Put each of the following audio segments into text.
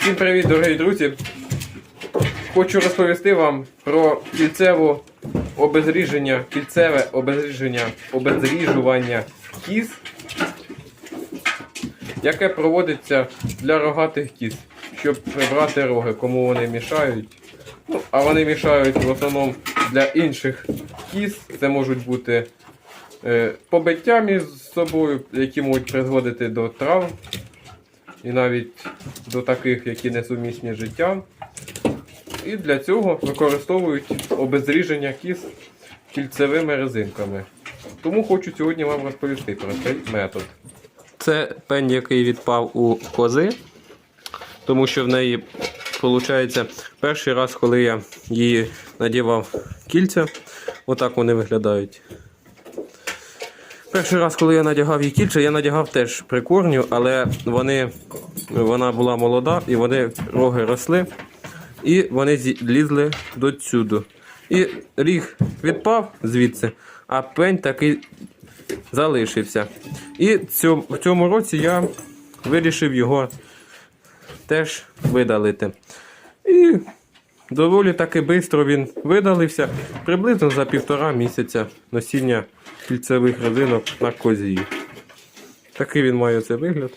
Всім привіт, дорогі друзі! Хочу розповісти вам про кільцеву обезріження, кільцеве обезріження, обезріжування кіз, яке проводиться для рогатих кіз, щоб прибрати роги, кому вони мішають. Ну, а вони мішають в основному для інших кіз. Це можуть бути е, побиття між собою, які можуть призводити до травм і навіть до таких, які несумісні з життям. І для цього використовують обезріження кіз кільцевими резинками. Тому хочу сьогодні вам розповісти про цей метод. Це пень, який відпав у кози, тому що в неї, виходить, перший раз, коли я її надівав кільця, отак вони виглядають. Перший раз, коли я надягав їй кільця, я надягав теж прикорню, але вони, вона була молода і вони роги росли, і вони лізли до цюду. І ріг відпав звідси, а пень такий залишився. І в цьому році я вирішив його теж видалити. І доволі таки швидко він видалився, приблизно за півтора місяця носіння кільцевих резинок на козі. Такий він має цей вигляд.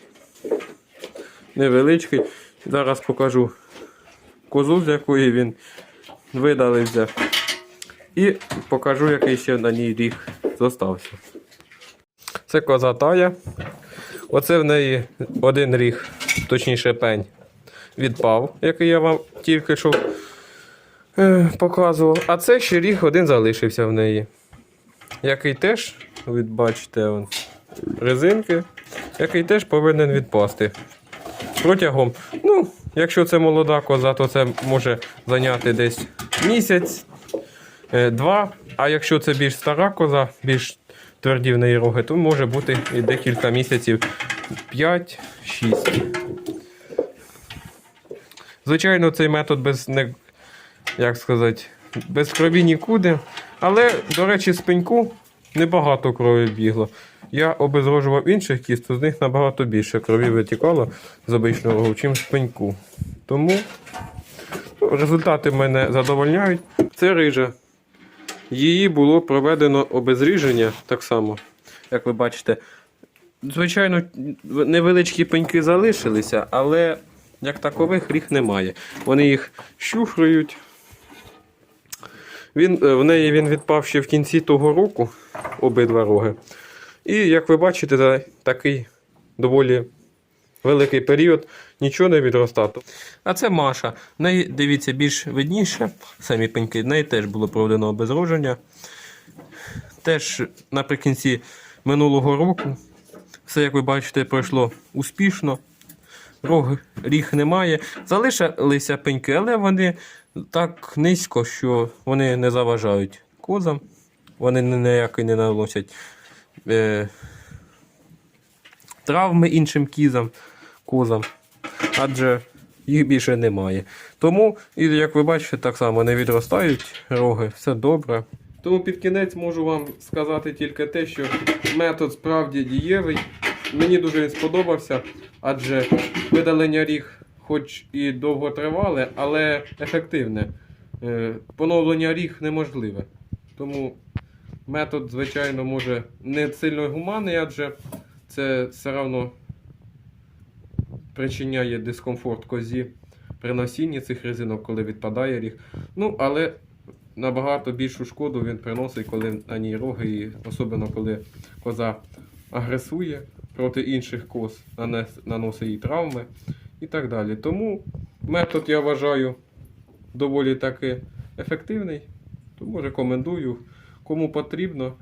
Невеличкий. Зараз покажу козу, з якої він видалився. І покажу, який ще на ній ріг зостався. Це коза тая. Оце в неї один ріг, точніше пень, відпав, який я вам тільки що е, показував. А це ще ріг один залишився в неї. Який теж, ви бачите, он, резинки, який теж повинен відпасти. Протягом, ну, якщо це молода коза, то це може зайняти десь місяць, е, два. А якщо це більш стара коза, більш тверді в неї роги, то може бути і декілька місяців 5-6. Звичайно, цей метод без як сказати, без крові нікуди. Але, до речі, з пеньку небагато крові бігло. Я обезрожував інших кіз, то з них набагато більше крові витікало з обичного рогу, чим з пеньку. Тому ну, результати мене задовольняють. Це рижа. Її було проведено обезріження так само, як ви бачите. Звичайно, невеличкі пеньки залишилися, але як такових ріг немає. Вони їх щухрують. Він, е, в неї він відпав ще в кінці того року, обидва роги. І як ви бачите, за такий доволі великий період нічого не відростато. А це Маша. В неї, дивіться, більш видніше, самі пеньки, в неї теж було проведено обезродження. Теж наприкінці минулого року. Все, як ви бачите, пройшло успішно. Рог, ріг немає. Залишилися пеньки, але вони так низько, що вони не заважають козам. Вони ні- ніякі не наносять е, травми іншим кізам, козам. Адже їх більше немає. Тому, і як ви бачите, так само не відростають роги, все добре. Тому під кінець можу вам сказати тільки те, що метод справді дієвий. Мені дуже сподобався, адже видалення ріг, хоч і довго тривале, але ефективне. Е, Поновлення ріг неможливе. Тому метод, звичайно, може не сильно гуманний, адже це все одно причиняє дискомфорт козі при носінні цих резинок, коли відпадає ріг. Ну, але набагато більшу шкоду він приносить, коли на ній роги, і особливо коли коза агресує проти інших коз, наносить їй травми і так далі. Тому метод я вважаю доволі таки ефективний. Тому рекомендую, кому потрібно.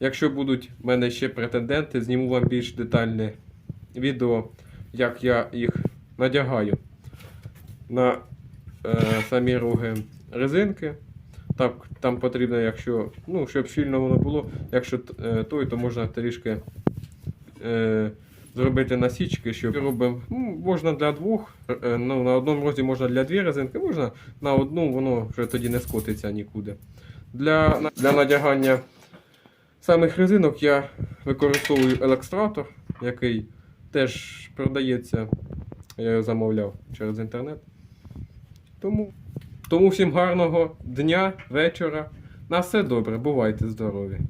Якщо будуть в мене ще претенденти, зніму вам більш детальне відео, як я їх надягаю на е, самі роги резинки. Так, там потрібно, якщо, ну, щоб щільно воно було, якщо е, той, то можна трішки е, зробити насічки, щоб робимо. Ну, можна для двох, е, ну, на одному розі можна для дві резинки, можна на одну, воно вже тоді не скотиться нікуди. Для, для надягання самих резинок я використовую електратор, який теж продається Я його замовляв через інтернет. Тому, тому всім гарного дня, вечора. На все добре, бувайте здорові.